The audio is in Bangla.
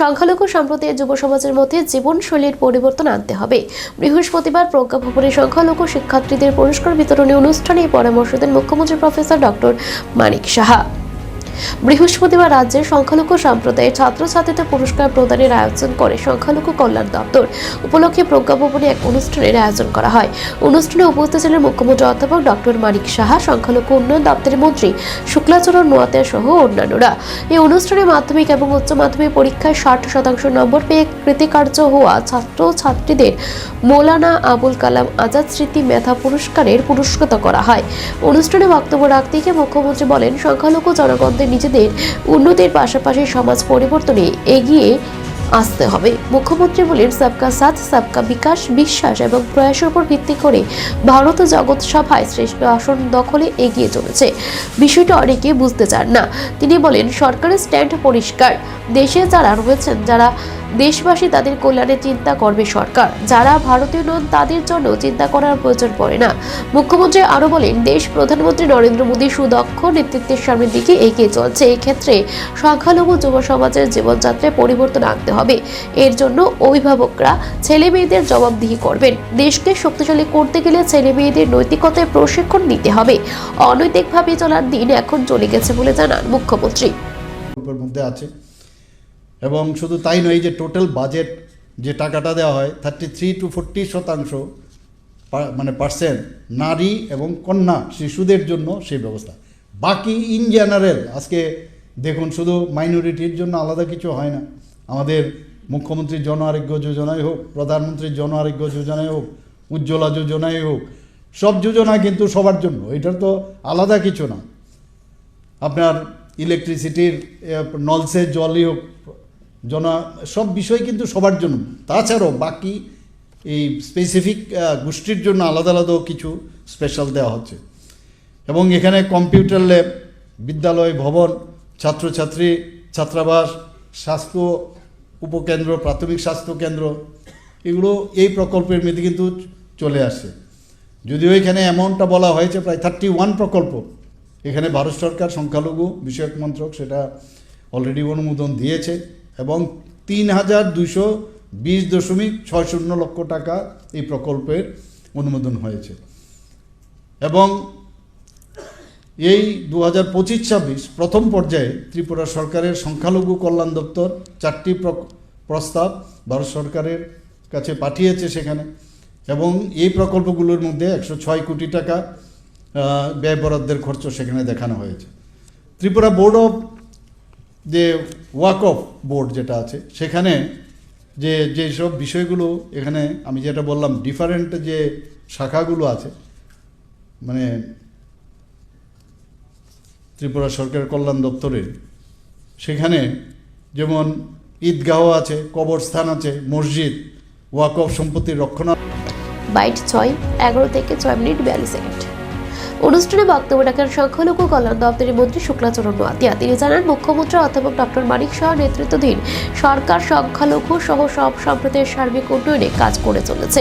সংখ্যালঘু সম্প্রদায়ের যুব সমাজের মধ্যে জীবনশৈলীর পরিবর্তন আনতে হবে। বৃহস্পতিবার প্রজ্ঞা ভবনে সংখ্যালঘু শিক্ষার্থীদের পুরস্কার বিতরণী অনুষ্ঠানে পরামর্শ দেন মুখ্যমন্ত্রী প্রফেসর ডক্টর মানিক সাহা। বৃহস্পতিবার রাজ্যের সংখ্যালঘু সম্প্রদায়ের ছাত্রছাত্রীদের পুরস্কার প্রদানের আয়োজন করে সংখ্যালঘু কল্যাণ দপ্তর উপলক্ষে প্রজ্ঞাপনে এক অনুষ্ঠানের আয়োজন করা হয়। অনুষ্ঠানে উপস্থিত ছিলেন মুখ্যমন্ত্রী অধ্যাপক ডক্টর মানিক সাহা, সংখ্যালঘু উন্নয়ন দপ্তরের মন্ত্রী শুক্লাচরণ নোয়াতিয়া সহ অন্যান্যরা। এই অনুষ্ঠানে মাধ্যমিক এবং উচ্চ মাধ্যমিক পরীক্ষায় ষাট শতাংশ নম্বর পেয়ে কৃতিকার্য হওয়া ছাত্র ছাত্রীদের মৌলানা আবুল কালাম আজাদ স্মৃতি মেধা পুরস্কারের পুরস্কৃত করা হয়। অনুষ্ঠানে বক্তব্য রাখতে গিয়ে মুখ্যমন্ত্রী বলেন, সংখ্যালঘু জনগণদের নিজেদের উন্নতির পাশাপাশি সমাজ পরিবর্তনে এগিয়ে আসতে হবে। মুখ্যমন্ত্রী বলেন, সবকা সাথ, সবকা বিকাশ, বিশ্বাস এবং প্রয়াসের উপর ভিত্তি করে ভারত জগৎ সভায় শ্রেষ্ঠ আসন দখলে এগিয়ে চলেছে। বিষয়টা অনেকে বুঝতে চান না। তিনি বলেন, সরকারের স্ট্যান্ড পরিষ্কার। দেশে যারা রয়েছেন, যারা দেশবাসী তাদের কল্যাণে চিন্তা করবে সরকার। যারা ভারতীয় নন, তাদের জন্য চিন্তা করার প্রয়োজন পড়ে না। মুখ্যমন্ত্রী আরও বলেন, দেশ প্রধানমন্ত্রী নরেন্দ্র মোদী সুদক্ষ নেতৃত্বের সামনের দিকে এগিয়ে চলছে। এই ক্ষেত্রে সংখ্যালঘু যুব সমাজের জীবনযাত্রায় পরিবর্তন আনতে হবে। এর জন্য অভিভাবকরা ছেলে মেয়েদের জবাবদিহি করবেন। দেশকে শক্তিশালী করতে গেলে ছেলে মেয়েদের নৈতিকতায় প্রশিক্ষণ নিতে হবে। অনৈতিকভাবে চলার দিন এখন চলে গেছে বলে জানান মুখ্যমন্ত্রী। আছে। এবং শুধু তাই নয় যে টোটাল বাজেট যে টাকাটা দেওয়া হয় থার্টি থ্রি টু ফোরটি শতাংশ মানে পার্সেন্ট নারী এবং কন্যা শিশুদের জন্য সেই ব্যবস্থা। বাকি ইন জেনারেল আজকে দেখুন, শুধু মাইনরিটির জন্য আলাদা কিছু হয় না। আমাদের মুখ্যমন্ত্রীর জন আরোগ্য যোজনাই হোক প্রধানমন্ত্রীর জন আরোগ্য যোজনাই হোক, উজ্জ্বলা যোজনাই হোক, সব যোজনা কিন্তু সবার জন্য, এটার তো আলাদা কিছু না। আপনার ইলেকট্রিসিটির নলসের জলই হোক জন সব বিষয় কিন্তু সবার জন্য। তাছাড়াও বাকি এই স্পেসিফিক গোষ্ঠীর জন্য আলাদা আলাদাও কিছু স্পেশাল দেওয়া হচ্ছে। এবং এখানে কম্পিউটার ল্যাব বিদ্যালয় ভবন, ছাত্রছাত্রী, ছাত্রাবাস, স্বাস্থ্য উপকেন্দ্র, প্রাথমিক স্বাস্থ্য কেন্দ্র, এগুলো এই প্রকল্পের মধ্যে কিন্তু চলে আসছে যদিও এখানে অ্যামাউন্টটা বলা হয়েছে প্রায় থার্টি ওয়ান প্রকল্প। এখানে ভারত সরকার সংখ্যালঘু বিষয়ক মন্ত্রক সেটা অলরেডি অনুমোদন দিয়েছে। এবং তিন হাজার দুশো বিশ দশমিক ছয় শূন্য লক্ষ টাকা এই প্রকল্পের অনুমোদন হয়েছে। এবং এই দু হাজার পঁচিশ ছাব্বিশ প্রথম পর্যায়ে ত্রিপুরা সরকারের সংখ্যালঘু কল্যাণ দপ্তর চারটি প্র- প্রস্তাব ভারত সরকারের কাছে পাঠিয়েছে সেখানে। এবং এই প্রকল্পগুলোর মধ্যে একশো ছয় কোটি টাকা ব্যয় বরাদ্দের খরচ সেখানে দেখানো হয়েছে। ত্রিপুরা বোর্ড অফ যে ওয়াক অফ বোর্ড যেটা আছে, সেখানে যে যেসব বিষয়গুলো এখানে আমি যেটা বললাম ডিফারেন্ট যে শাখাগুলো আছে মানে ত্রিপুরা সরকার কল্যাণ দপ্তরের, সেখানে যেমন ঈদগাহ আছে, কবরস্থান আছে, মসজিদ ওয়াকফ সম্পত্তির রক্ষণা বাইট ছয়, এগারো থেকে ছয় মিনিট বিয়াল্লিশ সেকেন্ড। অনুষ্ঠানে বক্তব্য রাখেন সংখ্যালঘু কল্যাণ দপ্তরের মন্ত্রী শুক্লাচরণ নোয়াতিয়া তিনি জানান, মুখ্যমন্ত্রী অধ্যাপক ডক্টর মানিক শাহ নেতৃত্বাধীন সরকার সংখ্যালঘু সহ সব সম্প্রদায়ের সার্বিক উন্নয়নে কাজ করে চলেছে।